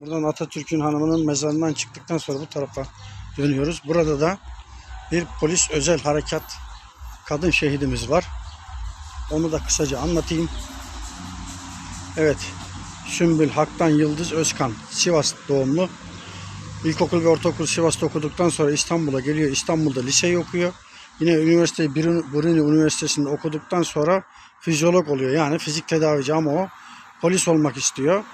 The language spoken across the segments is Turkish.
Buradan Atatürk'ün hanımının mezarından çıktıktan sonra bu tarafa dönüyoruz. Burada da bir polis özel harekat kadın şehidimiz var. Onu da kısaca anlatayım. Evet. Sümbül Haktan Yıldız Özkan. Sivas doğumlu. İlkokul ve ortaokul Sivas'ta okuduktan sonra İstanbul'a geliyor. İstanbul'da liseyi okuyor. Yine üniversiteyi Brun- Brunel Üniversitesi'nde okuduktan sonra fizyolog oluyor. Yani fizik tedavici ama o polis olmak istiyor.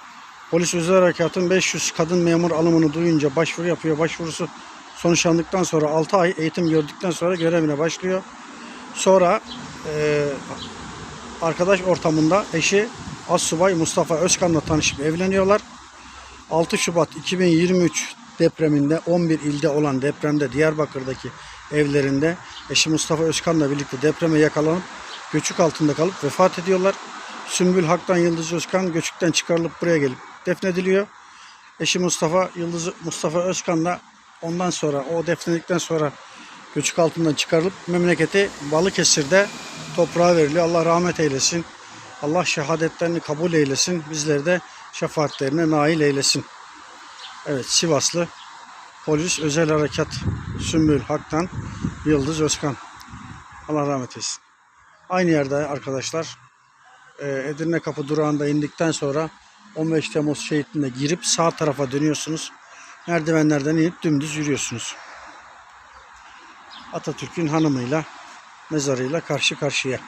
Polis özel harekatın 500 kadın memur alımını duyunca başvuru yapıyor. Başvurusu sonuçlandıktan sonra 6 ay eğitim gördükten sonra görevine başlıyor. Sonra eee, arkadaş ortamında eşi Assubay Mustafa Özkan'la tanışıp evleniyorlar. 6 Şubat 2023 depreminde 11 ilde olan depremde Diyarbakır'daki evlerinde eşi Mustafa Özkan'la birlikte depreme yakalanıp göçük altında kalıp vefat ediyorlar. Sümbül Hak'tan Yıldız Özkan göçükten çıkarılıp buraya gelip defnediliyor. Eşi Mustafa Yıldız Mustafa Özkan da ondan sonra o defnedikten sonra göçük altından çıkarılıp memleketi Balıkesir'de toprağa veriliyor. Allah rahmet eylesin. Allah şehadetlerini kabul eylesin. Bizleri de şefaatlerine nail eylesin. Evet Sivaslı polis özel harekat Sümbül Hak'tan Yıldız Özkan. Allah rahmet eylesin. Aynı yerde arkadaşlar e, Edirne Kapı durağında indikten sonra 15 Temmuz şehitliğine girip sağ tarafa dönüyorsunuz. Merdivenlerden inip dümdüz yürüyorsunuz. Atatürk'ün hanımıyla, mezarıyla karşı karşıya.